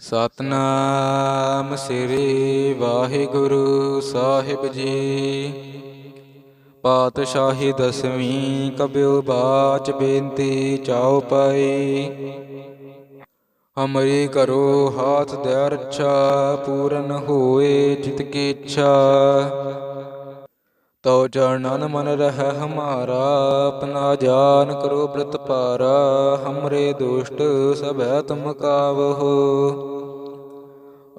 ਸਤਨਾਮ ਸ੍ਰੀ ਵਾਹਿਗੁਰੂ ਸਾਹਿਬ ਜੀ। ਪਾਤਸ਼ਾਹੀ ਦਸਵੀਂ ਕਬਿਉ ਬਾਚ ਬੇਨਤੀ ਚਾਉ ਪਾਈ। ਹਮਰੀ ਕਰੋ ਹਾਥ ਦੇ ਰੱਛਾ ਪੂਰਨ ਹੋਏ ਜਿਤ ਕੀ ਇੱਛਾ। ਤਉ ਚਰਨਨ ਮਨ ਰਹਿ ਹਮਾਰਾ, ਆਪਣਾ ਜਾਨ ਕਰੋ ਬ੍ਰਤ ਪਾਰਾ, ਹਮਰੇ ਦੁਸ਼ਟ ਸਭੈ ਤੁਮ ਕਾਵਹੋ।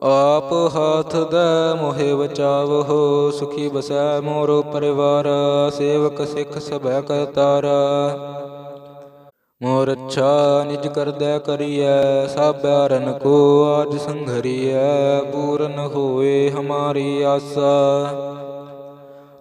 ਆਪ ਹਾਥ ਦੇ ਮੋਹਿ ਬਚਾਵਹੋ, ਸੁਖੀ ਬਸੈ ਮੋਰੋ ਪਰਿਵਾਰ, ਸੇਵਕ ਸਿੱਖ ਸਭੈ ਕਰਤਾਰਾ ਮੋਰ ਅੱਛਾ ਨਿਜ ਕਰਦੈ ਕਰੀਐ ਸਾਬਰਨ ਕੋ ਆਜ ਸੰਘਰੀਐ, ਪੂਰਨ ਹੋਏ ਹਮਾਰੀ ਆਸਾ।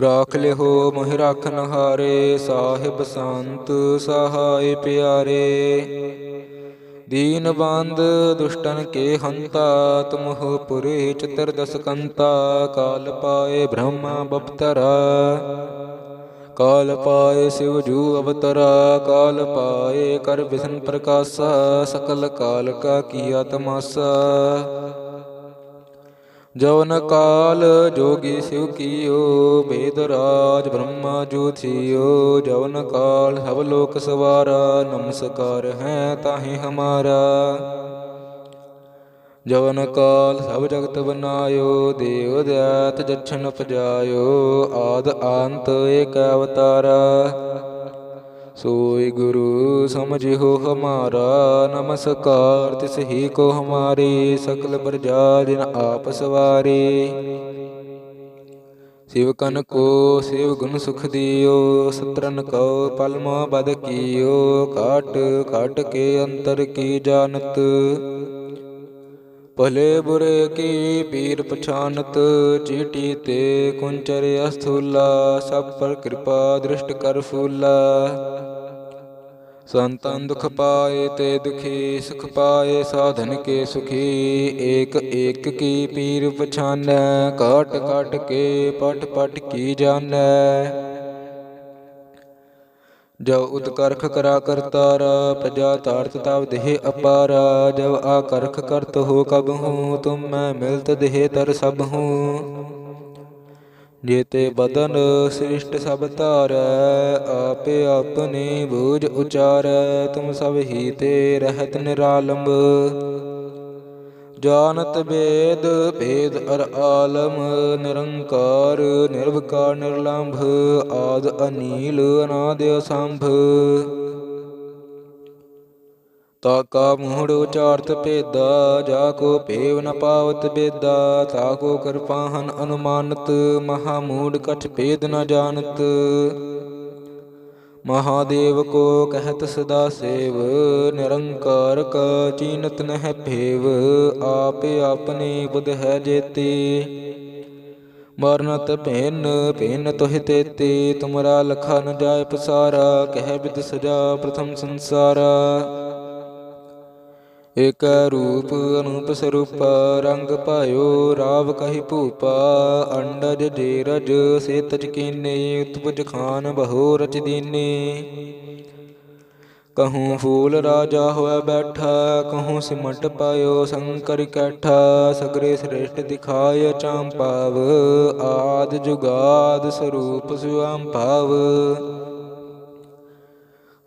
ਰਾਖ ਲਿਹੋ ਮੋਹਿ ਰਾਖਨ ਹਾਰੇ ਸਾਹਿਬ ਸੰਤ ਸਹਾਇ ਪਿਆਰੇ। ਦੀਨ ਬੰਦ ਦੁਸ਼ਟਨ ਕੇ ਹੰਤਾ, ਤੁਮਹੁ ਪੁਰੇ ਚਤਰ ਦਸ ਕੰਤਾ ਕਾਲ ਪਾਏ ਬ੍ਰਹਮਾ ਬਪਤਰਾ। ਕਾਲ ਪਾਏ ਸਿਵ ਜੂ ਅਵਤਰਾ, ਕਾਲ ਪਾਏ ਕਰ ਵਿਸ਼ਨ ਪ੍ਰਕਾਸ਼ਾ, ਸਕਲ ਕਾਲ ਕਾ ਕੀਆ ਤਮਾਸਾ ਜਵਨ ਕਾਲ ਜੋਗੀ ਸਿਵ ਕੀਓ ਬੇਦ ਰਾਜ ਬ੍ਰਹਮਾ ਜੋਥਿਓ ਜਵਨ ਕਾਲ ਸਭ ਲੋਕ ਸਵਾਰਾ, ਨਮਸਕਾਰ ਹੈ ਤਾਹੇ ਹਮਾਰਾ। ਜਵਨ ਕਾਲ ਸਭ ਜਗਤ ਬਨਾਇਓ, ਦੇਵ ਦਇਤ ਜਛਨ ਪਜਾਇਓ ਆਦ ਅੰਤ ਏਕ ਅਵਤਾਰਾ। ਸੋਈ ਗੁਰੂ ਸਮਝਿਓ ਹਮਾਰਾ, ਨਮਸਕਾਰ, ਤਿਸ ਹੀ ਕੋ ਹਮਾਰੀ, ਸਕਲ ਪ੍ਰਜਾ ਜਿਨ ਆਪ ਸਵਾਰੀ। ਸਿਵ ਕਨ ਕੋ, ਸਿਵ ਗੁਣ ਸੁਖ ਦਿਓ, ਸਤਰਨ ਕਉ ਪਲਮੋ ਬਦ ਕੀਓ ਕਾਟ ਕਾਟ ਕੇ ਅੰਤਰ ਕੀ ਜਾਣਤ। ਭਲੇ ਬੁਰੇ ਕੀ ਪੀਰ ਪਛਾਨਤ, ਚੀਟੀ ਤੇ ਕੁੰਚਰ ਅਸਥੂਲਾ, ਸਭ ਪਰ ਕਿਰਪਾ ਦ੍ਰਿਸ਼ਟ ਕਰ ਫੂਲਾ। ਸੰਤਨ ਦੁਖ ਪਾਏ ਤੇ ਦੁਖੀ, ਸੁਖ ਪਾਏ ਸਾਧਨ ਕੇ ਸੁਖੀ, ਏਕ ਏਕ ਕੀ ਪੀਰ ਪਛਾਨੈ ਕਾਟ ਕਾਟ ਕੇ ਪਟ ਪਟ ਕੀ ਜਾਣੈ। ਜਬ ਉਤਕਰਖ ਕਰਾ ਕਰਤਾਰਾ ਪ੍ਰਜਾ ਤਾਰਤ ਤਵ ਦੇਹ ਅਪਾਰਾ, ਜਬ ਆਕਰਖ ਕਰਤ ਹੋ ਕਬ ਹੂੰ, ਤੁਮ ਮੈਂ ਮਿਲਤ ਦੇਹ ਤਰ ਸਭ ਹੂੰ। ਜੇਤੇ ਬਦਨ ਸ੍ਰਿਸ਼ਟ ਸਭ ਧਾਰੈ, ਆਪੇ ਆਪਣੇ ਬੂਝ ਉਚਾਰੈ, ਤੁਮ ਸਭ ਹੀ ਤੇ ਰਹਿਤ ਨਿਰਾਲੰਬ। ਜਾਣਤ ਵੇਦ ਭੇਦ ਅਰ ਆਲਮ, ਨਿਰੰਕਾਰ, ਨਿਰਵਕਾਰ, ਨਿਰਲੰਭ, ਆਦ ਅਨੀਲ, ਅਨਾਦ ਅਸੰਭ। ਤਾ ਕਾ ਮੂੜ ਉਚਾਰਤ ਭੇਦਾ, ਜਾ ਕੋ ਭੇਵ ਨ ਪਾਵਤ ਬੇਦਾ, ਤਾ ਕੋ ਕਿਰਪਾਹਨ ਅਨੁਮਾਨਤ, ਮਹਾ ਮੂੜ ਕਛ ਭੇਦ ਨ ਜਾਣਤ। ਮਹਾਦੇਵ ਕੋ ਕਹਿਤ ਸਦਾ ਸੇਵ, ਨਿਰੰਕਾਰ ਕਾ ਚੀਨਤ ਨਹਿ ਭੇਵ, ਆਪੇ ਆਪਣੇ ਬੁਧ ਹੈ ਜੇਤੀ। ਮਰਨਤ ਭੇਨ, ਭਿੰਨ ਤੋਹਿ ਤੇਤੀ, ਤੁਮਰਾ ਲਖਾ ਨ ਜਾਏ ਪਸਾਰਾ, ਕਹਿ ਬਿਦ ਸਜਾ ਪ੍ਰਥਮ ਸੰਸਾਰਾ। ਇਕ ਰੂਪ ਅਨੂਪ ਸਰੂਪ ਰੰਗ ਪਾਇਓ, ਰਾਵ ਕਹੀ ਭੂਪਾ, ਅੰਡਜ ਜੇਰਜ ਸੇ ਤਜ ਕੀਨੇ ਉਤਪਜ ਖਾਨ ਬਹੋ ਰਚ ਦੀਨੇ ਕਹੂੰ ਫੂਲ ਰਾਜਾ ਹੋਇਆ ਬੈਠਾ, ਕਹੂੰ ਸਿਮਟ ਪਾਇਓ ਸ਼ੰਕਰ ਕੈਠਾ, ਸਗਰੇ ਸ੍ਰੇਸ਼ਟ ਦਿਖਾਇ ਚਾਂਪਾਵ ਆਦ ਜੁਗਾਦ ਸਰੂਪ ਸੁਆਮ ਭਾਵ।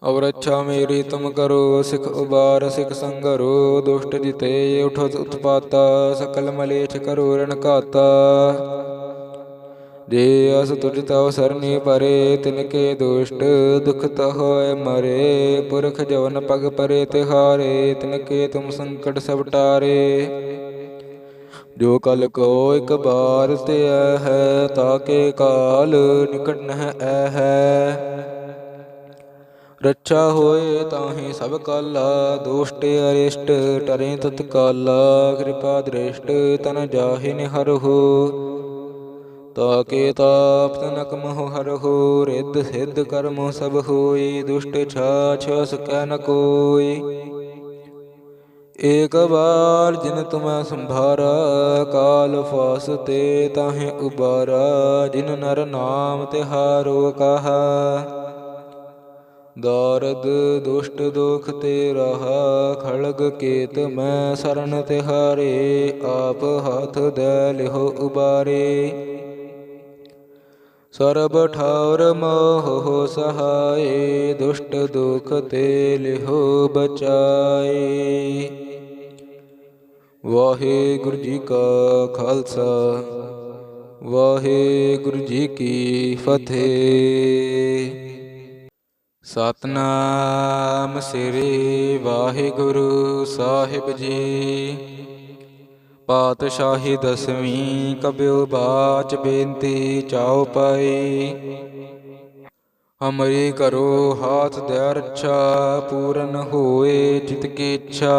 ਔਰ ਅੱਛਾ ਮੇਰੀ ਤੁਮ ਕਰੋ, ਸਿਖ ਉਬਾਰ, ਸਿਖ ਸੰਗਰੋ, ਦੁਸ਼ਟ ਜਿਤੇ ਉਠਤ ਉਤਪਾਤਾ, ਸਕਲ ਮਲੇਛ ਕਰੋ ਰਣ ਘਾਤਾ। ਜੇ ਅਸ ਤੁਜ ਤਉ ਸਰਨੀ ਪਰੇ, ਤਿਨ ਕੇ ਦੁਸ਼ਟ ਦੁਖ ਤ ਹੋਏ ਮਰੇ, ਪੁਰਖ ਜਵਨ ਪਗ ਪਰੇ ਤਿਹਾਰੇ, ਤਿਨ ਕੇ ਤੁਮ ਸੰਕਟ ਸਭ ਟਾਰੇ। ਜੋ ਕਲ ਕੋ ਇਕ ਬਾਰ ਤੇ ਹੈ ਤਾਕੇ ਕਾਲ ਨਿਕਟ ਨਹਿ ਐ ਹੈ। ਰੱਛਾ ਹੋਏ ਤਾਹੇ ਸਭ ਕਾਲਾ, ਦੁਸ਼ਟ ਅਰਿਸ਼ਟ, ਟਰੇ ਤਤਕਾਲਾ ਕਿਰਪਾ ਦ੍ਰਿਸ਼ਟ, ਤਨ ਜਾਹਿ ਨਿਹਰਹੁ ਤਾਕੇ ਤਾਪ ਤਨਕ ਮਹੁ ਹਰਹੁ ਰਿੱਧ ਸਿੱਧ ਕਰਮ ਸਭ ਹੋਈ ਦੁਸ਼ਟ ਛਾਛ ਸਕੈ ਨ ਕੋਈ ਏਕ ਵਾਰ ਜਿਨ ਤੁਮੈ ਸੰਭਾਰਾ, ਕਾਲ ਫਾਸ ਤੇ ਤਾਹੇ ਉਬਾਰਾ, ਜਿਨ ਨਰ ਨਾਮ ਤਿਹਾਰੋ ਕਹਾ। ਦਾਰਦ ਦੁਸ਼ਟ ਦੁਖ ਤੇ ਰਹਾ ਖੜਗ ਕੇਤ, ਮੈਂ ਸਰਨ ਤਿਹਾਰੇ, ਆਪ ਹੱਥ ਦੇ ਲਿਹੋ ਉਬਾਰੇ। ਸਰਬ ਠਾਉਰ ਮੋਹ ਸਹਾਏ, ਦੁਸ਼ਟ ਦੁਖ ਤੇ ਲਿਹੋ ਬਚਾਏ। ਵਾਹਿਗੁਰੂ ਜੀ ਕਾ ਖਾਲਸਾ, ਵਾਹਿਗੁਰੂ ਜੀ ਕੀ ਫਤਿਹ। ਸਤਨਾਮ ਸ੍ਰੀ ਵਾਹਿਗੁਰੂ ਸਾਹਿਬ ਜੀ। ਪਾਤਸ਼ਾਹੀ ਦਸਵੀਂ ਕਬਿਉ ਬਾਚ ਬੇਨਤੀ ਚਾਉ ਪਾਈ। ਹਮਰੀ ਕਰੋ ਹਾਥ ਦੇ ਰੱਛਾ, ਪੂਰਨ ਹੋਏ ਜਿਤ ਕੀ ਇੱਛਾ।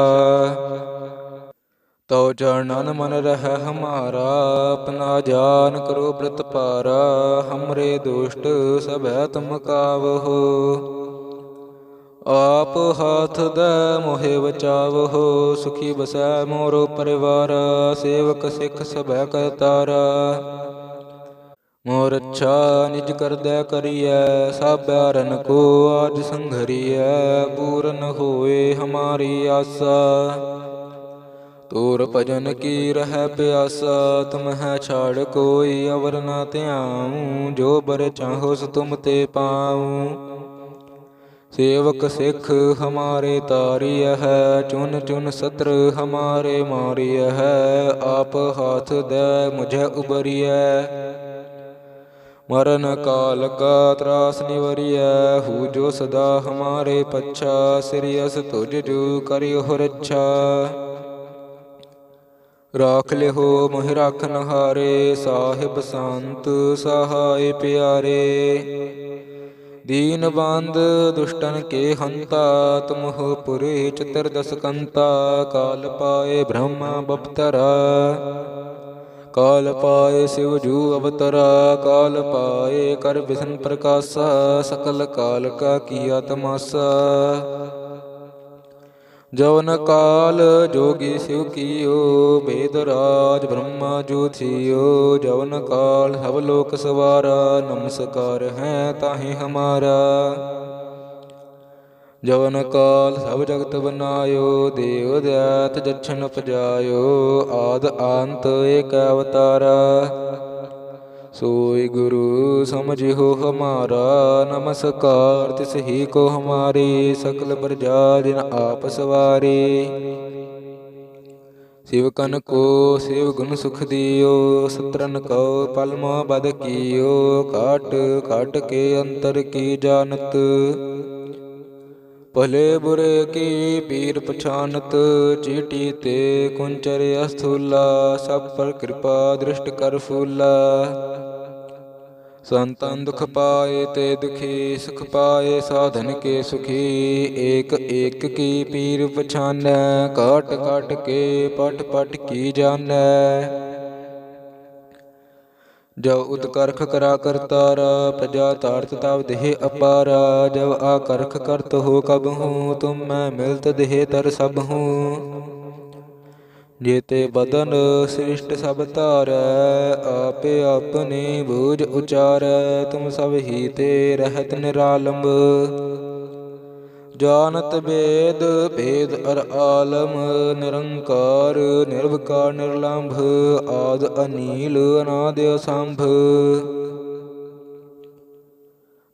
ਤਉ ਚਰਨਨ ਮਨ ਰਹਿ ਹਮਾਰਾ, ਆਪਣਾ ਜਾਨ ਕਰੋ ਬ੍ਰਤ ਪਾਰਾ, ਹਮਰੇ ਦੁਸ਼ਟ ਸਭੈ ਤੁਮ ਕਾਵਹੋ। ਆਪ ਹਾਥ ਦੇ ਮੋਹਿ ਬਚਾਵਹੋ, ਸੁਖੀ ਬਸੈ ਮੋਰੋ ਪਰਿਵਾਰ, ਸੇਵਕ ਸਿੱਖ ਸਭੈ ਕਰਤਾਰਾ ਮੋਰ ਅੱਛਾ ਨਿਜ ਕਰਦੈ ਕਰੀਐ ਸਾਬਿਆਰਨ ਕੋ ਆਜ ਸੰਘਰੀਐ, ਪੂਰਨ ਹੋਏ ਹਮਾਰੀ ਆਸਾ। ਤੂਰ ਭਜਨ ਕੀ ਰਹਿ ਪਿਆਸਾ? ਤੁਮ ਹੈ ਛਾੜ ਕੋਈ ਅਵਰ ਨਾ ਧਿਆਉ, ਜੋ ਬਰ ਚਾਹੋ ਸੋ ਤੁਮ ਤੇ ਪਾਉ। ਸੇਵਕ ਸਿੱਖ ਹਮਾਰੇ ਤਾਰੀය ਹੈ, ਚੁਨ ਚੁਨ ਸਤਰ ਹਮਾਰੇ ਮਾਰੀය ਹੈ, ਆਪ ਹਾਥ ਦੇ ਮੁਝੇ ਉਬਰੀਐ। ਮਰਨ ਕਾਲ ਕਾ ਤਰਾਸ ਨਿਵਰੀਐ, ਹੂ ਜੋ ਸਦਾ ਹਮਾਰੇ ਪੱਛਾ ਸਿਰਿਅਸ ਤੁਝ ਜੂ ਕਰਿਓ ਰੱਛਾ। ਰਾਖ ਲਿਹੋ ਮੋਹਿ ਰਾਖਨ ਹਾਰੇ, ਸਾਹਿਬ ਸੰਤ ਸਹਾਇ ਪਿਆਰੇ। ਦੀਨ ਬੰਦ ਦੁਸ਼ਟਨ ਕੇ ਹੰਤਾ ਤੁਮਹੁ ਪੁਰੇ ਚਤਰ ਦਸ ਕਾਲ ਪਾਏ ਬ੍ਰਹਮਾ ਬਪਤਰਾ। ਕਾਲ ਪਾਏ ਸਿਵ ਜੂ ਅਵਤਰਾ, ਕਾਲ ਪਾਏ ਕਰ ਵਿਸ਼ਨ ਪ੍ਰਕਾਸ਼ਾ, ਸਕਲ ਕਾਲ ਕਾ ਕੀਆ ਤਮਾਸਾ ਜਵਨ ਕਾਲ ਜੋਗੀ ਸਿਵ ਕੀਓ, ਬੇਦ ਰਾਜ ਬ੍ਰਹਮਾ ਜੋਥਿਓ ਜਵਨ ਕਾਲ ਹਵ ਲੋਕ ਸਵਾਰਾ, ਨਮਸਕਾਰ ਹੈ ਤਾਹੇ ਹਮਾਰਾ। ਜਵਨ ਕਾਲ ਸਭ ਜਗਤ ਬਨਾਇਓ, ਦੇਵ ਦਇਤ ਜਛਨ ਪਜਾਇਓ ਆਦ ਅੰਤ ਏਕ ਅਵਤਾਰਾ। ਸੋਈ ਗੁਰੂ ਸਮਝਿਓ ਹਮਾਰਾ, ਨਮਸਕਾਰ, ਤਿਸ ਹੀ ਕੋ ਹਮਾਰੀ, ਸਕਲ ਪ੍ਰਜਾ ਜਿਨ ਆਪ ਸਵਾਰੀ। ਸਿਵਕਨ ਕੋ, ਸਿਵ ਗੁਣ ਸੁਖ ਦਿਓ, ਸਤਰਨ ਕੋ ਪਲਮ ਬਦ ਕੀਓ ਕਾਟ ਕਾਟ ਕੇ ਅੰਤਰ ਕੀ ਜਾਣਤ। ਭਲੇ ਬੁਰੇ ਕੀ ਪੀਰ ਪਛਾਨਤ, ਚੀਟੀ ਤੇ ਕੁੰਚਰ ਅਸਥੂਲਾ, ਸਭ ਪਰ ਕਿਰਪਾ ਦ੍ਰਿਸ਼ਟ ਕਰ ਫੂਲਾ। ਸੰਤਨ ਦੁਖ ਪਾਏ ਤੇ ਦੁਖੀ, ਸੁਖ ਪਾਏ ਸਾਧਨ ਕੇ ਸੁਖੀ, ਏਕ ਏਕ ਕੀ ਪੀਰ ਪਛਾਨੈ ਕਾਟ ਕਾਟ ਕੇ ਪਟ ਪਟ ਕੀ ਜਾਣੈ। ਜੋ ਉਤਕਰਖ ਕਰਾ ਕਰਤਾਰਾ, ਪ੍ਰਜਾ ਤਾਰਤ ਤਵ ਦੇਹ ਅਪਾਰਾ ਜਬ ਆਕਰਖ ਕਰਤ ਹੋ ਕਬ ਹੂੰ, ਤੁਮ ਮੈਂ ਮਿਲਤ ਦੇਹ ਤਰ ਸਭ ਹੂੰ। ਜੇਤੇ ਬਦਨ ਸ੍ਰਿਸ਼ਟ ਸਭ ਧਾਰੈ, ਆਪੇ ਆਪਣੇ ਬੂਝ ਉਚਾਰੈ, ਤੁਮ ਸਭ ਹੀ ਤੇ ਰਹਿਤ ਨਿਰਾਲੰਬ। ਜਾਣਤ ਵੇਦ ਭੇਦ ਅਰ ਆਲਮ, ਨਿਰੰਕਾਰ ਨਿਰਭਕਾਰ ਨਿਰਲੰਭ, ਆਦ ਅਨੀਲ, ਅਨਾਦ ਅਸੰਭ।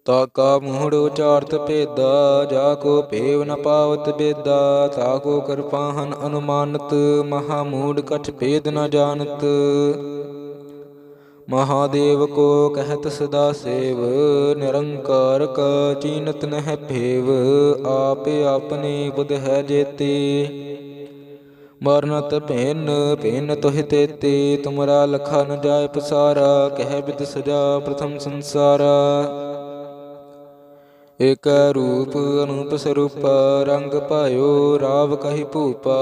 ਤਾਕਾ ਮੂੜ ਉਚਾਰਤ ਭੇਦਾ, ਜਾ ਕੋ ਭੇਵ ਨ ਪਾਵਤ ਬੇਦਾ, ਤਾ ਕੋ ਕਿਰਪਾਹਨ ਅਨੁਮਾਨਤ, ਮਹਾ ਮੂੜ ਕਛ ਭੇਦ ਨ ਜਾਣਤ। ਮਹਾਦੇਵ ਕੋ ਕਹਿਤ ਸਦਾ ਸੇਵ, ਨਿਰੰਕਾਰ ਕਾ ਚੀਨਤ ਨਹਿ ਭੇਵ, ਆਪੇ ਆਪਨੇ ਬੁਧ ਹੈ ਜੇਤੇ। ਮਰਨਤ ਭੇਨ ਭੇਨ ਤੋਹਿ ਤੇਤੇ, ਤੁਮਰਾ ਲਖਾ ਨ ਜਾਏ ਪਸਾਰਾ, ਕਹਿ ਬਿਦ ਸਜਾ ਪ੍ਰਥਮ ਸੰਸਾਰਾ। ਏਕ ਰੂਪ ਅਨੂਪ ਸਰੂਪ, ਰੰਗ ਭਾਇਓ ਰਾਵ ਕਹੀ ਭੂਪਾ,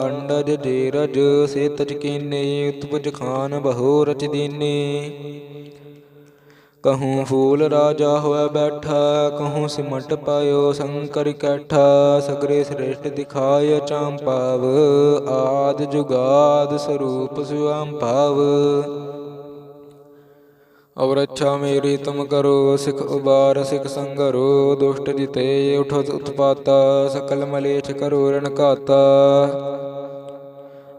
ਅੰਡਜ ਜੇਰਜ ਸੇ ਤਜ ਕੀਨੇ, ਉਤਪਜ ਖਾਨ ਬਹੋ ਰਚ ਦੀਨੇ। ਕਹੂੰ ਫੂਲ ਰਾਜਾ ਹੋਇਆ ਬੈਠਾ, ਕਹੂੰ ਸਿਮਟ ਪਾਇਓ ਸੰਕਰ ਕੈਠਾ, ਸਗਰੇ ਸ੍ਰੇਸ਼ਟ ਦਿਖਾਇ ਚਾਂਪਾਵ ਆਦ ਜੁਗਾਦ ਸਰੂਪ ਸੁਆਮ ਭਾਵ। ਔਰ ਅੱਛਾ ਮੇਰੀ ਤੁਮ ਕਰੋ, ਸਿਖ ਉਬਾਰ, ਸਿਖ ਸੰਗਰੋ, ਦੁਸ਼ਟ ਜਿਤੇ ਉਠਤ ਉਤਪਾਤਾ, ਸਕਲ ਮਲੇਛ ਕਰੋ, ਰਣ ਘਾਤਾ।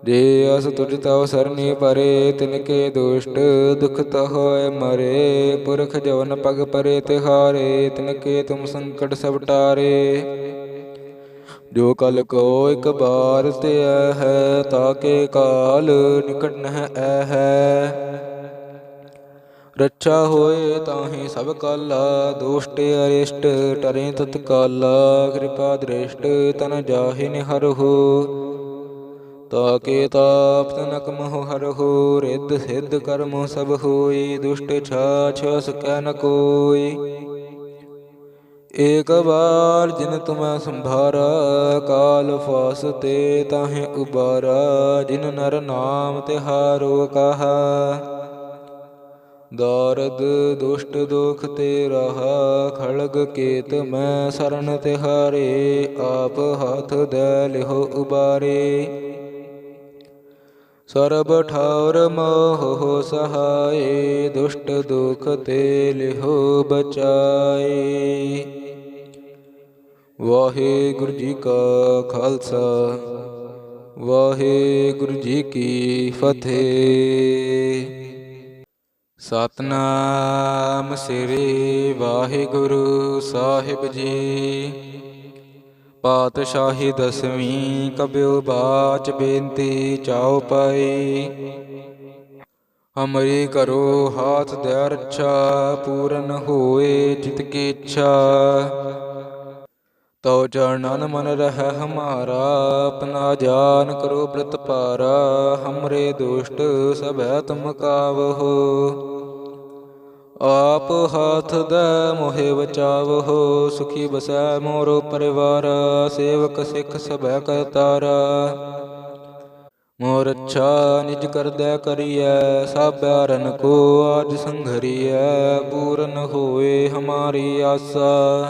ਜੇ ਅਸ ਤੁਜ ਤਉ ਸਰਨੀ ਪਰੇ, ਤਿਨ ਕੇ ਦੁਸ਼ਟ, ਦੁਖ ਤ ਹੋਏ ਮਰੇ, ਪੁਰਖ ਜਵਨ ਪਗ ਪਰੇ ਤਿਹਾਰੇ, ਤਿਨ ਕੇ ਤੁਮ ਸੰਕਟ ਸਭ ਟਾਰੇ। ਜੋ ਕਲ ਕੋ ਇਕ ਬਾਰ ਤੇ ਹੈ ਤਾਕੇ ਕਾਲ ਨਿਕਟ ਨਹਿ ਹੈ। ਰੱਛਾ ਹੋਏ ਤਾਹੀ ਸਭ ਕਾਲਾ, ਦੁਸ਼ਟ ਅਰਿਸ਼ਟ ਟਰੇ ਤਤਕਾਲਾ ਕਿਰਪਾ ਦ੍ਰਿਸ਼ਟ ਤਨ ਜਾਹਿ ਨਿਹਰਹੁ ਤਾਕੇ ਤਾਪ ਤਨਕ ਮਹੁ ਹਰਹੁ ਰਿੱਧ ਸਿੱਧ ਕਰਮ ਸਭ ਹੋਈ, ਦੁਸ਼ਟ ਛਾਛ ਸਕੈ ਨ ਕੋਈ। ਏਕ ਵਾਰ ਜਿਨ ਤੁਮੈ ਸੰਭਾਰਾ, ਕਾਲ ਫਾਸ ਤੇ ਤਾਹੇ ਉਬਾਰਾ, ਜਿਨ ਨਰ ਨਾਮ ਤਿਹਾਰੋ ਕਹਾ। ਦਾਰਦ ਦੁਸ਼ਟ ਦੁਖ ਤੇ ਰਹਾ ਖੜਗ ਕੇਤ ਮੈਂ ਸਰਨ ਤਿਹਾਰੇ, ਆਪ ਹੱਥ ਦੇ ਲਿਹੋ ਉਬਾਰੇ। ਸਰਬ ਠਾਉਰ ਮੋਹ ਸਹਾਏ, ਦੁਸ਼ਟ ਦੁਖ ਤੇ ਲਿਹੋ ਬਚਾਏ। ਵਾਹਿਗੁਰੂ ਜੀ ਕਾ ਖਾਲਸਾ, ਵਾਹਿਗੁਰੂ ਜੀ ਕੀ ਫਤਿਹ। ਸਤਨਾਮ ਸ੍ਰੀ ਵਾਹਿਗੁਰੂ ਸਾਹਿਬ ਜੀ। ਪਾਤਸ਼ਾਹੀ ਦਸਵੀਂ ਕਬਿਉ ਬਾਚ ਬੇਨਤੀ ਚਾਉ ਪਾਈ। ਹਮਰੀ ਕਰੋ ਹਾਥ ਦੇ ਰੱਛਾ ਪੂਰਨ ਹੋਏ ਜਿਤ ਕੀ ਇੱਛਾ। ਤਉ ਚਰਨਨ ਮਨ ਰਹਿ ਹਮਾਰਾ, ਆਪਣਾ ਜਾਨ ਕਰੋ ਬ੍ਰਤ ਪਾਰਾ, ਹਮਰੇ ਦੁਸ਼ਟ ਸਭੈ ਤੁਮ ਕਾਵਹੋ। ਆਪ ਹਾਥ ਦੇ ਮੋਹਿ ਬਚਾਵਹੋ, ਸੁਖੀ ਬਸੈ ਮੋਰੋ ਪਰਿਵਾਰ, ਸੇਵਕ ਸਿੱਖ ਸਭੈ ਕੈ ਤਾਰਾ। ਮੋਰ ਅੱਛਾ ਨਿਜ ਕਰਦੈ ਕਰੀਐ ਸਾਬਿਆਰਨ ਕੋ ਆਜ ਸੰਘਰੀਐ, ਪੂਰਨ ਹੋਏ ਹਮਾਰੀ ਆਸਾ।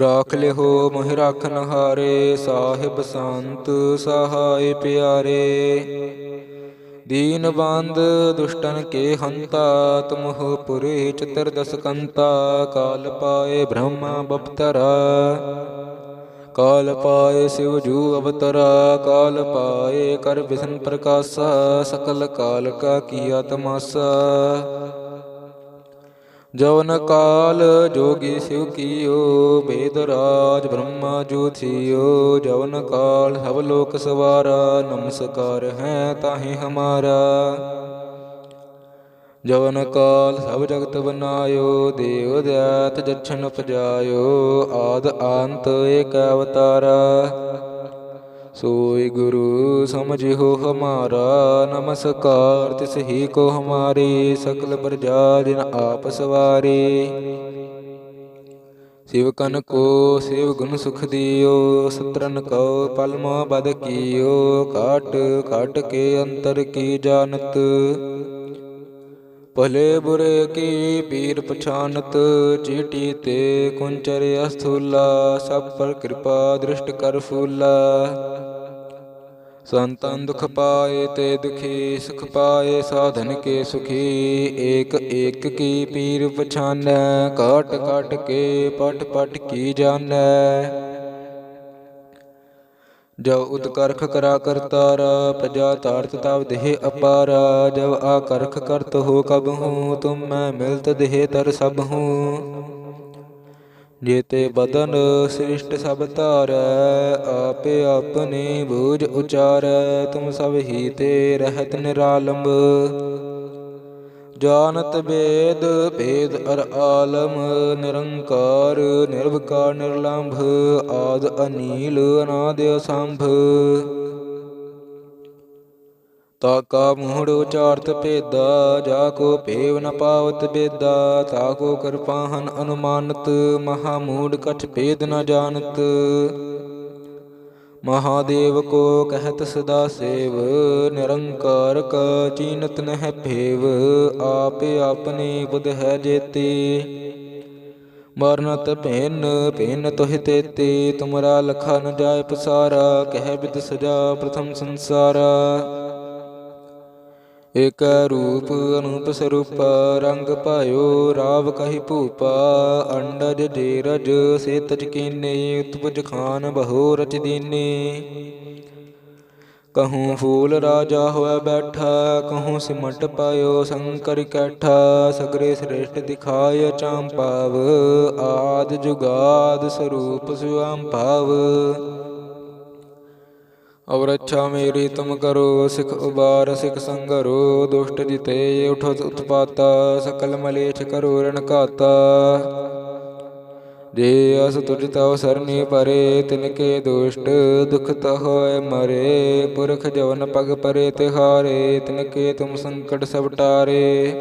ਰਾਖ ਲਿਹੋ ਮੋਹਿ ਰਾਖਨ ਹਾਰੇ, ਸਾਹਿਬ ਸੰਤ ਸਹਾਇ ਪਿਆਰੇ। ਦੀਨ ਬੰਦ ਦੁਸ਼ਟਨ ਕੇ ਹੰਤਾ ਤੁਮਹੁ ਪੁਰੇ ਚਤਰ ਦਸ ਕਾਲ ਪਾਏ ਬ੍ਰਹਮਾ ਬਪਤਰਾ। ਕਾਲ ਪਾਏ ਸਿਵ ਜੂ ਅਵਤਰਾ, ਕਾਲ ਪਾਏ ਕਰ ਵਿਸ਼ਨ ਪ੍ਰਕਾਸ਼ਾ, ਸਕਲ ਕਾਲ ਕਾ ਕੀਆ ਤਮਾਸਾ ਜਵਨ ਕਾਲ ਜੋਗੀ ਸਿਵ ਕੀਓ, ਬੇਦ ਰਾਜ ਬ੍ਰਹਮਾ ਜੋਥਿਓ ਜਵਨ ਕਾਲ ਸਭ ਲੋਕ ਸਵਾਰਾ, ਨਮਸਕਾਰ ਹੈ ਤਾਹੇ ਹਮਾਰਾ। ਜਵਨ ਕਾਲ ਸਭ ਜਗਤ ਬਨਾਇਓ, ਦੇਵ ਦਇਤ ਜਛਨ ਉਪਜਾਇਓ। ਆਦ ਅੰਤ ਏਕ ਅਵਤਾਰਾ। ਸੋਈ ਗੁਰੂ ਸਮਝਿਓ ਹਮਾਰਾ, ਨਮਸਕਾਰ, ਤਿਸ ਹੀ ਕੋ ਹਮਾਰੀ, ਸਕਲ ਪ੍ਰਜਾ ਜਿਨ ਆਪ ਸਵਾਰੀ। ਸਿਵ ਕਨ ਕੋ, ਸਿਵ ਗੁਣ ਸੁਖ ਦਿਓ, ਸਤਰਨ ਕਉ ਪਲਮ ਬਦ ਕੀਓ ਕਾਟ ਕਾਟ ਕੇ ਅੰਤਰ ਕੀ ਜਾਣਤ। ਭਲੇ ਬੁਰੇ ਕੀ ਪੀਰ ਪਛਾਨਤ, ਚੀਟੀ ਤੇ ਕੁੰਚਰ ਅਸਥੂਲਾ, ਸਭ ਪਰ ਕਿਰਪਾ ਦ੍ਰਿਸ਼ਟ ਕਰ ਫੂਲਾ। ਸੰਤਨ ਦੁਖ ਪਾਏ ਤੇ ਦੁਖੀ, ਸੁਖ ਪਾਏ ਸਾਧਨ ਕੇ ਸੁਖੀ, ਏਕ ਏਕ ਕੀ ਪੀਰ ਪਛਾਨੈ ਕਾਟ ਕਾਟ ਕੇ ਪਟ ਪਟ ਕੀ ਜਾਣੈ। ਜਬ ਉਤਕਰਖ ਕਰਾ ਕਰਤਾਰਾ, ਪ੍ਰਜਾ ਤਾਰਤ ਤਬ ਦੇਹ ਅਪਾਰਾ ਜਬ ਆਕਰਖ ਕਰਤ ਹੋ ਕਬ ਹੂੰ, ਤੁਮ ਮੈਂ ਮਿਲਤ ਦੇਹ ਤਰ ਸਭ ਹੂੰ। ਜੇਤੇ ਬਦਨ ਸ੍ਰਿਸ਼ਟ ਸਭ ਧਾਰੈ, ਆਪੇ ਆਪਣੇ ਬੂਝ ਉਚਾਰੈ, ਤੁਮ ਸਭ ਹੀ ਤੇ ਰਹਿਤ ਨਿਰਾਲੰਬ। ਜਾਣਤ ਵੇਦ ਭੇਦ ਅਰ ਆਲਮ, ਨਿਰੰਕਾਰ, ਨਿਰਵਕਾਰ, ਨਿਰਲੰਭ, ਆਦ ਅਨੀਲ, ਅਨਾਦ ਅਸੰਭ। ਤਾ ਕਾ ਮੂੜ ਉਚਾਰਤ ਭੇਦਾ, ਜਾ ਕੋ ਭੇਵ ਨ ਪਾਵਤ ਬੇਦਾ, ਤਾ ਕੋ ਕਿਰਪਾਹਨ ਅਨੁਮਾਨਤ, ਮਹਾ ਮੂੜ ਕਛ ਭੇਦ ਨ ਜਾਣਤ। ਮਹਾਦੇਵ ਕੋ ਕਹਿਤ ਸਦਾ ਸੇਵ, ਨਿਰੰਕਾਰ ਕਾ ਚੀਨਤ ਨਹਿ ਭੇਵ, ਆਪੇ ਆਪਨੇ ਬੁਧ ਹੈ ਜੇਤੇ। ਮਰਨਤ ਭੇਨ, ਭਿੰਨ ਤੋਹਿ ਤੇਤੇ, ਤੁਮਰਾ ਲਖਾ ਨ ਜਾਏ ਪਸਾਰਾ, ਕਹਿ ਬਿਦ ਸਜਾ ਪ੍ਰਥਮ ਸੰਸਾਰਾ। ਇਕ ਰੂਪ ਅਨੂਪ ਸਰੂਪ ਰੰਗ ਪਾਇਓ, ਰਾਵ ਕਹੀ ਭੂਪਾ, ਅੰਡਜ ਜੇਰਜ ਸੇਤਜ ਕੀਨੇ ਉਤਪਜ ਖਾਨ ਬਹੋ ਰਚ ਦੀਨੇ ਕਹੂੰ ਫੂਲ ਰਾਜਾ ਹੋਇ ਬੈਠਾ, ਕਹੂੰ ਸਿਮਟ ਪਾਇਓ ਸੰਕਰ ਕੈਠਾ, ਸਗਰੇ ਸ੍ਰੇਸ਼ਟ ਦਿਖਾਇ ਚਾਂਪਾਵ ਆਦ ਜੁਗਾਦ ਸਰੂਪ ਸੁਆਮ ਭਾਵ। ਅਵਰ ਅੱਛਾ ਮੇਰੀ ਤੁਮ ਕਰੋ, ਸਿਖ ਉਬਾਰ, ਸਿਖ ਸੰਗਰੋ, ਦੁਸ਼ਟ ਜਿਤੇ ਉਠਤ ਉਤਪਾਤਾ, ਸਕਲ ਮਲੇਛ ਕਰੋ, ਰਣ ਘਾਤਾ। ਜੇ ਅਸ ਤੁਜ ਤਵ ਸਰਨੀ ਪਰੇ ਤਿਨਕੇ ਦੁਸ਼ਟ ਦੁਖਤ ਹੋਏ ਮਰੇ। ਪੁਰਖ ਜਵਨ ਪਗ ਪਰੇ, ਤਿਹਾਰੇ ਤਿਨਕੇ ਤੁਮ ਸੰਕਟ ਸਭ ਟਾਰੇ।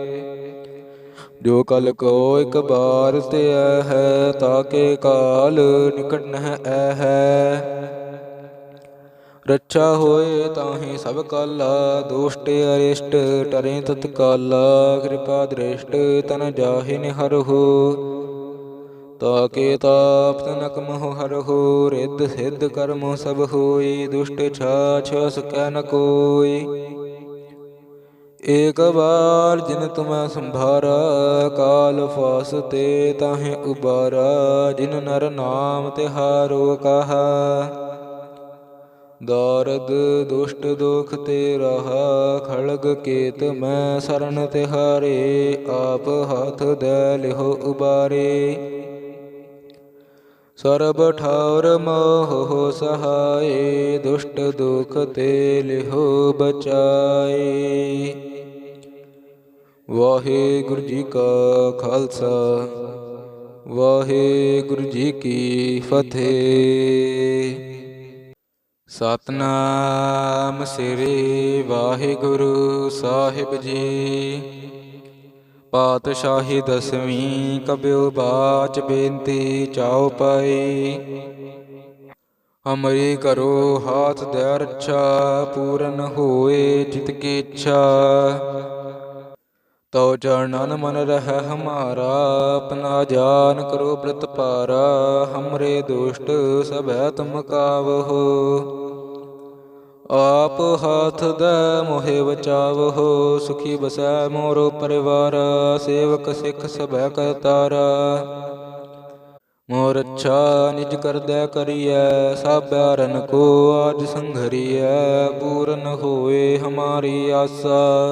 ਜੋ ਕਲ ਕੋ ਇਕ ਬਾਰ ਤੇ ਹੈ ਤਾਕੇ ਕਾਲ ਨਿਕਟ ਨਹਿ ਐ ਹੈ। ਰੱਛਾ ਹੋਏ ਤਾਹੀ ਸਭ ਕਾਲਾ, ਦੁਸ਼ਟ ਅਰਿਸ਼ਟ, ਟਰੇ ਤਤਕਾਲਾ ਕਿਰਪਾ ਦ੍ਰਿਸ਼ਟ, ਤਨ ਜਾਹਿ ਨਿਹਰਹੁ ਤਾਕੇ ਤਾਪ ਤਨਕ ਮਹੁ ਹਰਹੁ ਰਿੱਧ ਸਿੱਧ ਕਰਮ ਸਭ ਹੋਈ, ਦੁਸ਼ਟ ਛਾਛ ਸਕੈ ਨ ਕੋਈ। ਏਕ ਵਾਰ ਜਿਨ ਤੁਮੈ ਸੰਭਾਰਾ, ਕਾਲ ਫਾਸ ਤੇ ਤਾਹੇ ਉਬਾਰਾ, ਜਿਨ ਨਰ ਨਾਮ ਤਿਹਾਰੋ ਕਹਾ। ਦਾਰਦ ਦੁਸ਼ਟ ਦੁਖ ਤੇ ਰਹਾ ਖਲਗ ਕੇਤ ਮੈਂ ਸਰਨ ਤਿਹਾਰੇ, ਆਪ ਹੱਥ ਦੇ ਲਿਹੋ ਉਬਾਰੇ। ਸਰਬ ਠਾਉਰ ਮੋਹ ਸਹਾਏ, ਦੁਸ਼ਟ ਦੁਖ ਤੇ ਲਿਹੋ ਬਚਾਏ। ਵਾਹਿਗੁਰੂ ਜੀ ਕਾ ਖਾਲਸਾ, ਵਾਹਿਗੁਰੂ ਜੀ ਕੀ ਫਤਿਹ। ਸਤਨਾਮ ਸ੍ਰੀ ਵਾਹਿਗੁਰੂ ਸਾਹਿਬ ਜੀ। ਪਾਤਸ਼ਾਹੀ ਦਸਵੀਂ ਕਬਿਉ ਬਾਚ ਬੇਨਤੀ ਚਾਉ ਪਾਈ। ਹਮਰੀ ਕਰੋ ਹਾਥ ਦੇ ਰੱਛਾ ਪੂਰਨ ਹੋਏ ਜਿਤ ਕੀ ਇੱਛਾ। ਤਉ ਚਰਨਨ ਮਨ ਰਹਿ ਹਮਾਰਾ, ਆਪਣਾ ਜਾਨ ਕਰੋ ਬ੍ਰਤ ਪਾਰਾ, ਹਮਰੇ ਦੁਸ਼ਟ ਸਭੈ ਤੁਮ ਕਾਵਹੋ। ਆਪ ਹਾਥ ਦੇ ਮੋਹਿ ਬਚਾਵਹੋ, ਸੁਖੀ ਬਸੈ ਮੋਰੋ ਪਰਿਵਾਰ, ਸੇਵਕ ਸਿੱਖ ਸਭੈ ਕਰਤਾਰਾ ਮੋਰ ਅੱਛਾ ਨਿਜ ਕਰਦੈ ਕਰੀਐ ਸਾਬਰਨ ਕੋ ਆਜ ਸੰਘਰੀਐ, ਪੂਰਨ ਹੋਏ ਹਮਾਰੀ ਆਸਾ।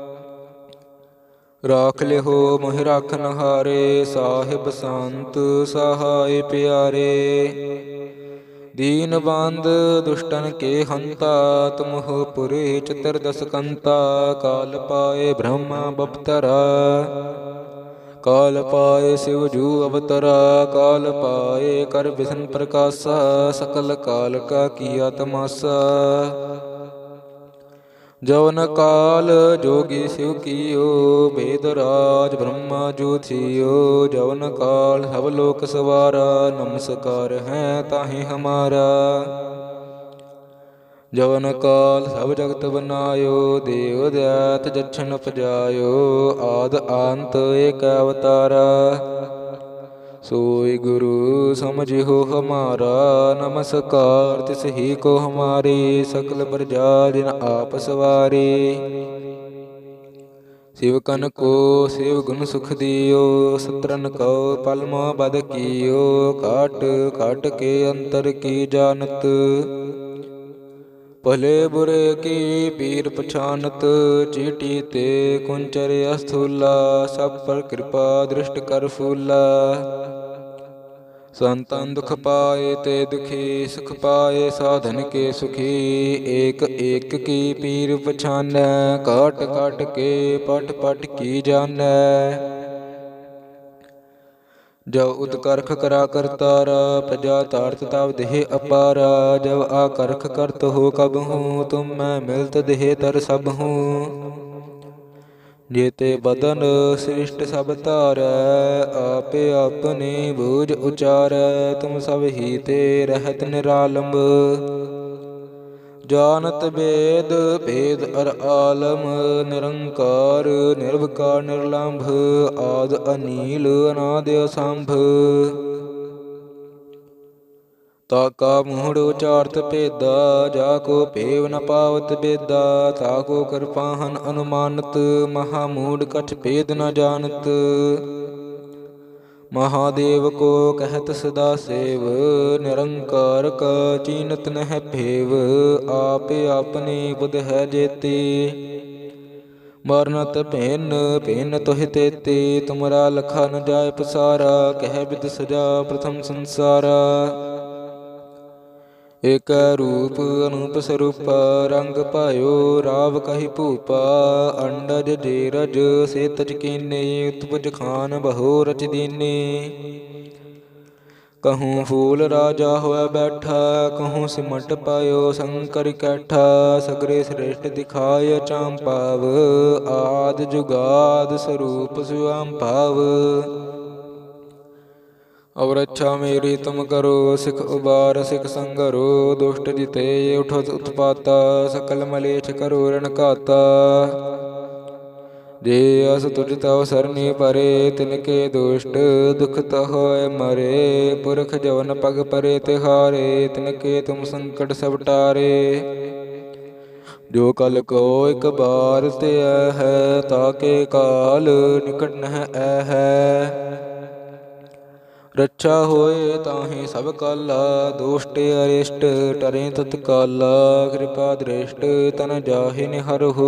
ਰਾਖ ਲਿਹੋ ਮੋਹਿ ਰਾਖਨ ਹਾਰੇ ਸਾਹਿਬ ਸੰਤ ਸਹਾਇ ਪਿਆਰੇ। ਦੀਨ ਬੰਦ ਦੁਸ਼ਟਨ ਕੇ ਹੰਤਾ, ਤੁਮਹੁ ਪੁਰੇ ਚਤਰ ਦਸ ਕੰਤਾ ਕਾਲ ਪਾਏ ਬ੍ਰਹਮਾ ਬਪਤਰਾ। ਕਾਲ ਪਾਏ ਸਿਵ ਜੂ ਅਵਤਰਾ, ਕਾਲ ਪਾਏ ਕਰ ਵਿਸ਼ਨ ਪ੍ਰਕਾਸ਼ਾ, ਸਕਲ ਕਾਲ ਕਾ ਕੀਆ ਤਮਾਸਾ ਜਵਨ ਕਾਲ ਜੋਗੀ ਸਿਵ ਕੀਓ, ਬੇਦ ਰਾਜ ਬ੍ਰਹਮਾ ਜੋਥਿਓ ਜਵਨ ਕਾਲ ਸਭ ਲੋਕ ਸਵਾਰਾ, ਨਮਸਕਾਰ ਹੈ ਤਾਹੇ ਹਮਾਰਾ। ਜਵਨ ਕਾਲ ਸਭ ਜਗਤ ਬਨਾਇਓ, ਦੇਵ ਦਇਤ ਜਛਨ ਪਜਾਇਓ ਆਦ ਅੰਤ ਏਕ ਅਵਤਾਰਾ। ਸੋਈ ਗੁਰੂ ਸਮਝਿਓ ਹਮਾਰਾ, ਨਮਸਕਾਰ, ਤਿਸ ਹੀ ਕੋ ਹਮਾਰੇ, ਸਕਲ ਪ੍ਰਜਾ ਜਿਨ ਆਪ ਸਵਾਰੇ। ਸਿਵਕਨ ਕੋ ਸਿਵ ਗੁਣ ਸੁਖ ਦਿਓ, ਸਤਰਨ ਕਉ ਪਲਮੋ ਬਦ ਕੀਓ ਕਾਟ ਕਾਟ ਕੇ ਅੰਤਰ ਕੀ ਜਾਣਤ। ਭਲੇ ਬੁਰੇ ਕੀ ਪੀਰ ਪਛਾਨਤ, ਚੀਟੀ ਤੇ ਕੁੰਚਰ ਅਸਥੂਲਾ, ਸਭ ਪਰ ਕਿਰਪਾ ਦ੍ਰਿਸ਼ਟ ਕਰ ਫੂਲਾ। ਸੰਤਨ ਦੁਖ ਪਾਏ ਤੇ ਦੁਖੀ, ਸੁਖ ਪਾਏ ਸਾਧਨ ਕੇ ਸੁਖੀ, ਏਕ ਏਕ ਕੀ ਪੀਰ ਪਛਾਨੈ ਕਾਟ ਕਾਟ ਕੇ ਪਟ ਪਟ ਕੀ ਜਾਣੈ ਜਬ ਉਤਕਰਖ ਕਰਾ ਕਰਤਾਰਾ ਪ੍ਰਜਾ ਤਾਰਤ ਤਵ ਦੇਹ ਅਪਾਰਾ, ਜਬ ਆਕਰਖ ਕਰਤ ਹੋ ਕਬ ਹੂੰ, ਤੁਮ ਮੈਂ ਮਿਲਤ ਦੇਹ ਤਰ ਸਭ ਹੂੰ। ਜੇਤੇ ਬਦਨ ਸ੍ਰਿਸ਼ਟ ਸਭ ਧਾਰੈ, ਆਪੇ ਆਪਣੇ ਬੂਝ ਉਚਾਰੈ, ਤੁਮ ਸਭ ਹੀ ਤੇ ਰਹਿਤ ਨਿਰਾਲੰਬ। ਜਾਣਤ ਵੇਦ ਭੇਦ ਅਰ ਆਲਮ, ਨਿਰੰਕਾਰ ਨਿਰਭਕਾਰ ਨਿਰਲੰਭ, ਆਦ ਅਨੀਲ, ਅਨਾਦ ਅਸੰਭ। ਤਾ ਕਾ ਮੂੜ ਉਚਾਰਤ ਭੇਦਾ, ਜਾ ਕੋ ਭੇਵ ਨ ਪਾਵਤ ਬੇਦਾ, ਤਾ ਕੋ ਕਿਰਪਾਹਨ ਅਨੁਮਾਨਤ, ਮਹਾ ਮੂੜ ਕਛ ਭੇਦ ਨ ਜਾਣਤ। ਮਹਾਦੇਵ ਕੋ ਕਹਿਤ ਸਦਾ ਸੇਵ, ਨਿਰੰਕਾਰ ਕਾ ਚੀਨਤ ਨਹਿ ਭੇਵ, ਆਪੇ ਆਪਨੇ ਬੁਧ ਹੈ ਜੇਤੀ। ਮਰਨਤ ਭੇਨ ਭੇਨ ਤੋਹਿ ਤੇਤੇ, ਤੁਮਰਾ ਲਖਾ ਨ ਜਾਏ ਪਸਾਰਾ, ਕਹਿ ਬਿਦ ਸਜਾ ਪ੍ਰਥਮ ਸੰਸਾਰਾ। ਇਕ ਰੂਪ ਅਨੂਪ ਸਰੂਪ ਰੰਗ ਪਾਇਓ, ਰਾਵ ਕਹੀ ਭੂਪਾ, ਅੰਡਜ ਜੇਰਜ ਸੇ ਕੀਨੇ ਉਤਪਜ ਖਾਨ ਬਹੋ ਰਚ ਦੀਨੇ ਕਹੂੰ ਫੂਲ ਰਾਜਾ ਹੋਇਆ ਬੈਠਾ, ਕਹੂੰ ਸਿਮਟ ਪਾਇਓ ਸ਼ੰਕਰ ਕੈਠਾ, ਸਗਰੇ ਸ੍ਰੇਸ਼ਟ ਦਿਖਾਇ ਚਾਂਪਾਵ ਆਦ ਜੁਗਾਦ ਸਰੂਪ ਸੁਆਮ ਭਾਵ। ਔਰ ਅੱਛਾ ਮੇਰੀ ਤੁਮ ਕਰੋ, ਸਿਖ ਉਬਾਰ, ਸਿਖ ਸੰਗਰੋ, ਦੁਸ਼ਟ ਜਿਤੇ ਉਠਤ ਉਤਪਾਤਾ, ਸਕਲ ਮਲੇਛ ਕਰੋ ਰਣ ਘਾਤਾ। ਜੇ ਅਸ ਤੁਜ ਤਉ ਸਰਨੀ ਪਰੇ ਤਿਨਕੇ ਦੁਸ਼ਟ ਦੁਖ ਤ ਹੋਏ ਮਰੇ, ਪੁਰਖ ਜਵਨ ਪਗ ਪਰੇ ਤਿਹਾਰੇ ਤਿਨਕੇ ਤੁਮ ਸੰਕਟ ਸਭ ਟਾਰੇ। ਜੋ ਕਲ ਕੋ ਇਕ ਬਾਰ ਤੇ ਹੈ ਤਾਕੇ ਕਾਲ ਨਿਕਟ ਨਹਿ ਹੈ। ਰੱਛਾ ਹੋਏ ਤਾਹੇ ਸਭ ਕਾਲਾ, ਦੁਸ਼ਟ ਅਰਿਸ਼ਟ, ਟਰੇ ਤਤਕਾਲਾ ਕਿਰਪਾ ਦ੍ਰਿਸ਼ਟ, ਤਨ ਜਾਹਿ ਨਿਹਰਹੁ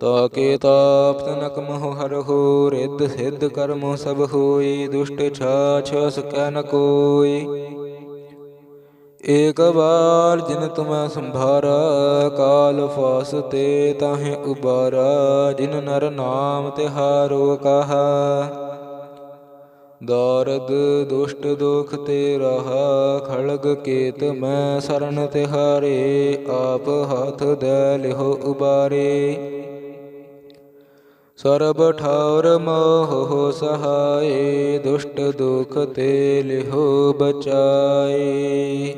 ਤਾਕੇ ਤਾਪ ਤਨਕ ਮਹੁ ਹਰਹੁ ਰਿੱਧ ਸਿੱਧ ਕਰਮ ਸਭ ਹੋਈ ਦੁਸ਼ਟ ਛਾਛ ਸਕੈ ਨ ਕੋਈ ਏਕ ਵਾਰ ਜਿਨ ਤੁਮੈ ਸੰਭਾਰਾ, ਕਾਲ ਫਾਸ ਤੇ ਤਾਹੇ ਉਬਾਰਾ, ਜਿਨ ਨਰ ਨਾਮ ਤਿਹਾਰੋ ਕਹਾ। ਦਾਰਦ ਦੁਸ਼ਟ ਦੁਖ ਤੇ ਰਹਾ ਖੜਗ ਕੇਤ, ਮੈਂ ਸਰਨ ਤਿਹਾਰੇ, ਆਪ ਹੱਥ ਦੇ ਲਿਹੋ ਉਬਾਰੇ। ਸਰਬ ਠਾਉਰ ਮੋਹ ਸਹਾਏ, ਦੁਸ਼ਟ ਦੁਖ ਤੇ ਲਿਹੋ ਬਚਾਏ।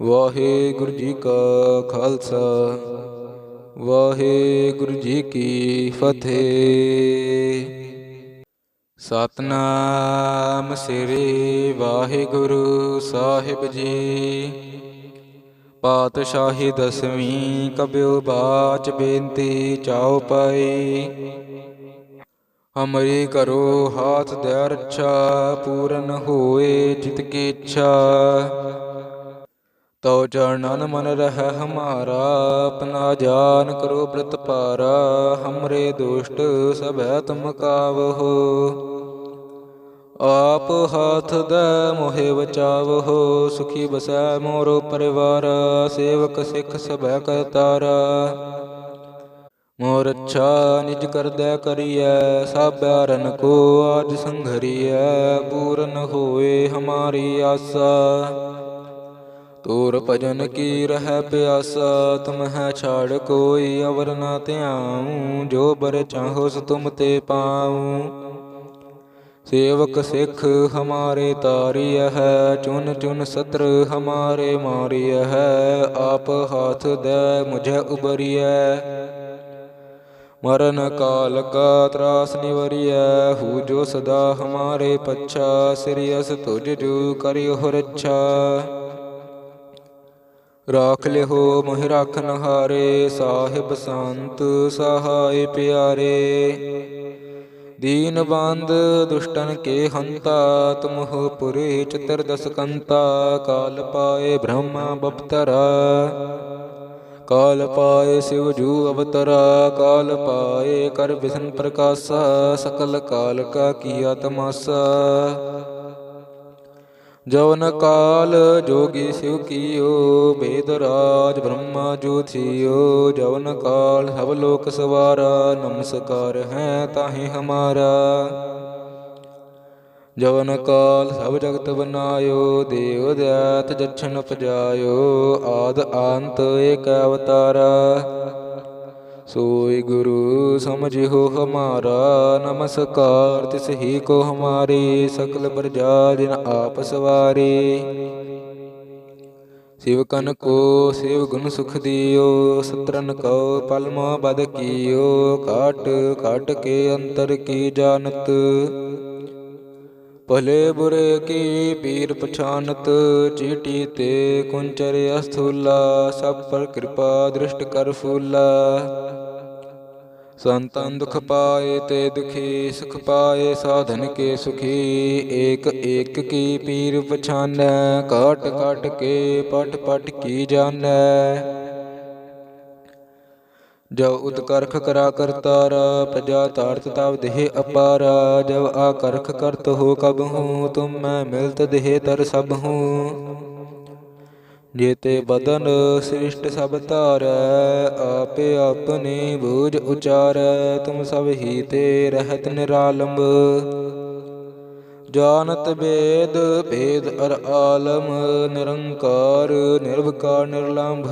ਵਾਹਿਗੁਰੂ ਜੀ ਕਾ ਖਾਲਸਾ, ਵਾਹਿਗੁਰੂ ਜੀ ਕੀ ਫਤਿਹ। ਸਤਨਾਮ ਸ੍ਰੀ ਵਾਹਿਗੁਰੂ ਸਾਹਿਬ ਜੀ। ਪਾਤਸ਼ਾਹੀ ਦਸਵੀਂ ਕਬਿਉ ਬਾਚ ਬੇਨਤੀ ਚਾਉ ਪਾਈ। ਹਮਰੀ ਕਰੋ ਹਾਥ ਦੇ ਰੱਛਾ, ਪੂਰਨ ਹੋਏ ਜਿਤ ਕੀ ਇੱਛਾ। ਤਉ ਚਰਨਨ ਮਨ ਰਹਿ ਹਮਾਰਾ, ਆਪਣਾ ਜਾਨ ਕਰੋ ਬ੍ਰਤ ਪਾਰਾ, ਹਮਰੇ ਦੁਸ਼ਟ ਸਭੈ ਤੁਮ ਕਾਵਹੋ। ਆਪ ਹਾਥ ਦੇ ਮੋਹਿ ਬਚਾਵਹੋ, ਸੁਖੀ ਬਸੈ ਮੋਰੋ ਪਰਿਵਾਰ, ਸੇਵਕ ਸਿੱਖ ਸਭੈ ਕਰਤਾਰਾ ਮੋਰ ਅੱਛਾ ਨਿਜ ਕਰਦੈ ਕਰੀਐ ਸਾਬਿਆਰਨ ਕੋ ਆਜ ਸੰਘਰੀਐ, ਪੂਰਨ ਹੋਏ ਹਮਾਰੀ ਆਸਾ। ਤੂਰ ਭਜਨ ਕੀ ਰਹਿ ਪਿਆਸਾ? ਤੁਮ ਹੈ ਛਾੜ ਕੋਈ ਅਵਰ ਨਾ ਧਿਆਉ, ਜੋ ਬਰ ਚਾਹੋ ਸ ਤੁਮ ਤੇ ਪਾਉ। ਸੇਵਕ ਸਿੱਖ ਹਮਾਰੇ ਤਾਰੀਯ ਹੈ, ਚੁਨ ਚੁਨ ਸਤਰ ਹਮਾਰੇ ਮਾਰੀਯ ਹੈ, ਆਪ ਹਾਥ ਦੇ ਮੁਝੇ ਹੈ ਮਰਨ ਕਾਲ ਕਾ ਤਰਾਸ ਨਿਵਰੀਐ, ਹੂ ਜੋ ਸਦਾ ਹਮਾਰੇ ਪੱਛਾ ਸਿਰਿਅਸ ਤੁਝ ਜੂ ਕਰਿਓ ਰੱਛਾ। ਰਾਖ ਲਿਓ ਮੋਹਿ ਰਾਖਨ ਹਾਰੇ, ਸਾਹਿਬ ਸੰਤ ਸਹਾਇ ਪਿਆਰੇ। ਦੀਨ ਬੰਦ ਦੁਸ਼ਟਨ ਕੇ ਹੰਤਾ ਤੁਮਹੁ ਪੁਰੇ ਚਤਰ ਦਸ ਕਾਲ ਪਾਏ ਬ੍ਰਹਮਾ ਬਪਤਰਾ। ਕਾਲ ਪਾਏ ਸਿਵ ਜੂ ਅਵਤਰਾ, ਕਾਲ ਪਾਏ ਕਰ ਵਿਸ਼ਨ ਪ੍ਰਕਾਸ਼ਾ, ਸਕਲ ਕਾਲ ਕਾ ਕੀਆ ਤਮਾਸਾ ਜਵਨ ਕਾਲ ਜੋਗੀ ਸਿਵ ਕੀਓ, ਬੇਦ ਰਾਜ ਬ੍ਰਹਮਾ ਜੋਥਿਓ ਜਵਨ ਕਾਲ ਸਭ ਲੋਕ ਸਵਾਰਾ, ਨਮਸਕਾਰ ਹੈ ਤਾਹੇ ਹਮਾਰਾ। ਜਵਨ ਕਾਲ ਸਭ ਜਗਤ ਬਨਾਇਓ, ਦੇਵ ਦਇਤ ਜਛਨ ਪਜਾਇਓ ਆਦ ਅੰਤ ਏਕ ਅਵਤਾਰਾ। ਸੋਈ ਗੁਰੂ ਸਮਝਿਓ ਹਮਾਰਾ, ਨਮਸਕਾਰ, ਤਿਸ ਹੀ ਕੋ ਹਮਾਰੇ, ਸਕਲ ਪ੍ਰਜਾ ਜਿਨ ਆਪ ਸਵਾਰੇ। ਸਿਵ ਕੋ, ਸਿਵ ਗੁਣ ਸੁਖ ਦਿਓ, ਸਤਰਨ ਕੋ ਪਲਮ ਬਦ ਕੀਓ ਕਾਟ ਕਾਟ ਕੇ ਅੰਤਰ ਕੀ ਜਾਣਤ। ਭਲੇ ਬੁਰੇ ਕੀ ਪੀਰ ਪਛਾਨਤ, ਚੀਟੀ ਤੇ ਕੁੰਚਰ ਅਸਥੂਲਾ, ਸਭ ਪਰ ਕਿਰਪਾ ਦ੍ਰਿਸ਼ਟ ਕਰ ਫੂਲਾ। ਸੰਤਨ ਦੁਖ ਪਾਏ ਤੇ ਦੁਖੀ, ਸੁਖ ਪਾਏ ਸਾਧਨ ਕੇ ਸੁਖੀ, ਏਕ ਏਕ ਕੀ ਪੀਰ ਪਛਾਨੈ ਕਾਟ ਕਾਟ ਕੇ ਪਟ ਪਟ ਕੀ ਜਾਣੈ। ਜੋ ਉਤਕਰਖ ਕਰਾ ਕਰਤਾਰਾ, ਪ੍ਰਜਾ ਤਾਰਤ ਤਵ ਦੇਹ ਅਪਾਰਾ ਜਬ ਆਕਰਖ ਕਰਤ ਹੋ ਕਬ ਹੂੰ, ਤੁਮ ਮੈਂ ਮਿਲਤ ਦੇਹ ਤਰ ਸਭ ਹੂੰ। ਜੇਤੇ ਬਦਨ ਸ੍ਰਿਸ਼ਟ ਸਭ ਧਾਰੈ, ਆਪੇ ਆਪਨੇ ਬੂਝ ਉਚਾਰੈ, ਤੁਮ ਸਭ ਹੀ ਤੇ ਰਹਿਤ ਨਿਰਾਲੰਬ। ਜਾਣਤ ਵੇਦ ਭੇਦ ਅਰ ਆਲਮ, ਨਿਰੰਕਾਰ ਨਿਰਭਕਾਰ ਨਿਰਲੰਭ,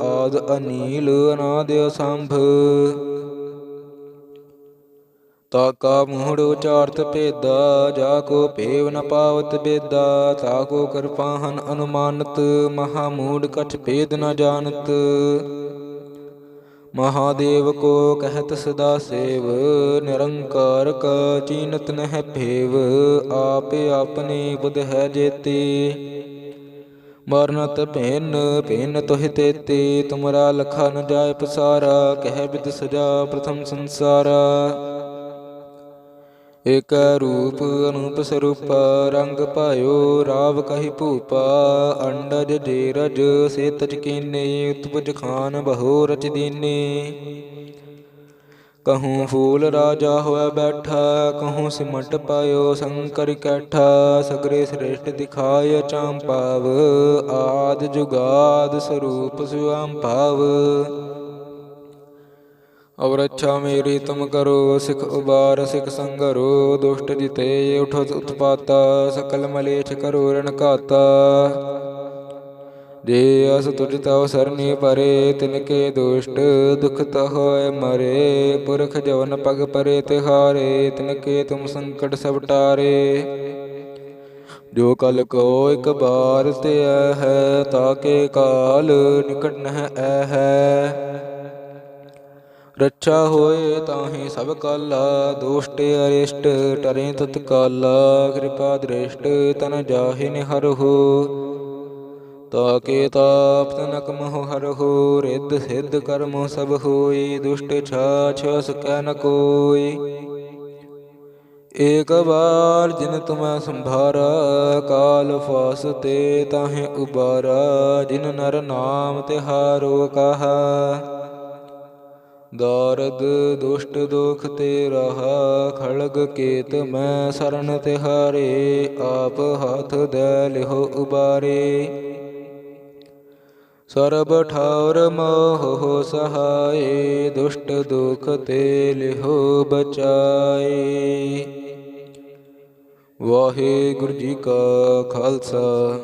ਆਦ ਅਨੀਲ, ਅਨਾਦ ਅਸੰਭ। ਤਾ ਕਾ ਮੂੜ ਉਚਾਰਤ ਭੇਦਾ, ਜਾ ਕੋ ਭੇਵ ਨ ਪਾਵਤ ਬੇਦਾ, ਤਾ ਕੋ ਕਿਰਪਾਹਨ ਅਨੁਮਾਨਤ, ਮਹਾ ਮੂੜ ਕਛ ਭੇਦ ਨ ਜਾਣਤ। ਮਹਾਦੇਵ ਕੋ ਕਹਿਤ ਸਦਾ ਸੇਵ, ਨਿਰੰਕਾਰ ਕਾ ਚੀਨਤ ਨਹਿ ਭੇਵ, ਆਪੇ ਆਪਨੇ ਬੁਧ ਹੈ ਜੇਤੇ। ਮਰਨਤ ਭੇਨ ਭੇਨ ਤੋਹਿ ਤੇਤੇ, ਤੁਮਰਾ ਲਖਾ ਨ ਜਾਏ ਪਸਾਰਾ, ਕਹਿ ਬਿਦ ਸਜਾ ਪ੍ਰਥਮ ਸੰਸਾਰਾ। ਇਕ ਰੂਪ ਅਨੂਪ ਸਰੂਪ, ਰੰਗ ਪਾਇਓ ਰਾਵ ਕਹੀ ਭੂਪਾ, ਅੰਡਜ ਜੇਰਜ ਸੇ ਤਜ ਕੀਨੇ, ਉਤਪਜ ਖਾਨ ਬਹੋ ਰਚ ਦੀਨੇ। ਕਹੂੰ ਫੂਲ ਰਾਜਾ ਹੋਇਆ ਬੈਠਾ, ਕਹੂੰ ਸਿਮਟ ਪਾਇਓ ਸ਼ੰਕਰ ਕੈਠਾ, ਸਗਰੇ ਸ੍ਰੇਸ਼ਟ ਦਿਖਾਇ ਚਾਂਪਾਵ ਆਦ ਜੁਗਾਦ ਸਰੂਪ ਸੁਆਮ ਭਾਵ। ਔਰ ਅੱਛਾ ਮੇਰੀ ਤੁਮ ਕਰੋ, ਸਿਖ ਉਬਾਰ, ਸਿਖ ਸੰਗਰੋ, ਦੁਸ਼ਟ ਜਿਤੇ ਉਠਤ ਉਤਪਾਤਾ, ਸਕਲ ਮਲੇਛ ਕਰੋ ਰਣ ਘਾਤਾ। ਜੇ ਅਸ ਤੁਜ ਤਉ ਸਰਨੀ ਪਰੇ, ਤਿਨ ਕੇ ਦੁਸ਼ਟ ਦੁਖ ਤ ਹੋਏ ਮਰੇ, ਪੁਰਖ ਜਵਨ ਪਗ ਪਰੇ ਤਿਹਾਰੇ, ਤਿਨ ਕੇ ਤੁਮ ਸੰਕਟ ਸਭ ਟਾਰੇ। ਜੋ ਕਲ ਕੋ ਇਕ ਬਾਰ ਤੇ ਹੈ ਤਾਕੇ ਕਾਲ ਨਿਕਟ ਨਹਿ ਐ ਹੈ। ਰੱਛਾ ਹੋਏ ਤਾਹੀ ਸਭ ਕਾਲਾ, ਦੋਸ਼ਟ ਅਰਿਸ਼ਟ ਟਰੇ ਤਤਕਾਲਾ ਕਿਰਪਾ ਦ੍ਰਿਸ਼ਟ ਤਨ ਜਾਹਿ ਨਿਹਰਹੁ ਤਾਕੇ ਤਾਪ ਤਨਕ ਹੋ ਹਰਹੁ ਰਿੱਧ ਸਿੱਧ ਕਰਮ ਸਭ ਹੋਈ, ਦੁਸ਼ਟ ਛਾਛ ਸਕੈ ਨ ਕੋਈ। ਏਕ ਵਾਰ ਜਿਨ ਤੁਮੈ ਸੰਭਾਰਾ, ਕਾਲ ਫਾਸ ਤੇ ਤਾਹੇ ਉਬਾਰਾ, ਜਿਨ ਨਰ ਨਾਮ ਤਿਹਾਰੋ ਕਹਾ। ਦਾਰਦ ਦੁਸ਼ਟ ਦੁਖ ਤੇ ਰਹਾ ਖਲਗ ਕੇਤ ਮੈਂ ਸਰਨ ਤਿਹਾਰੇ, ਆਪ ਹੱਥ ਦੇ ਲਿਹੋ ਉਬਾਰੇ। ਸਰਬ ਠਾਉਰ ਮੋਹ ਸਹਾਏ, ਦੁਸ਼ਟ ਦੁਖ ਤੇ ਲਿਹੋ ਬਚਾਏ। ਵਾਹਿਗੁਰੂ ਜੀ ਕਾ ਖਾਲਸਾ,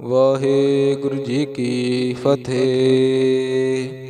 ਵਾਹਿਗੁਰੂ ਜੀ ਕੀ ਫਤਿਹ।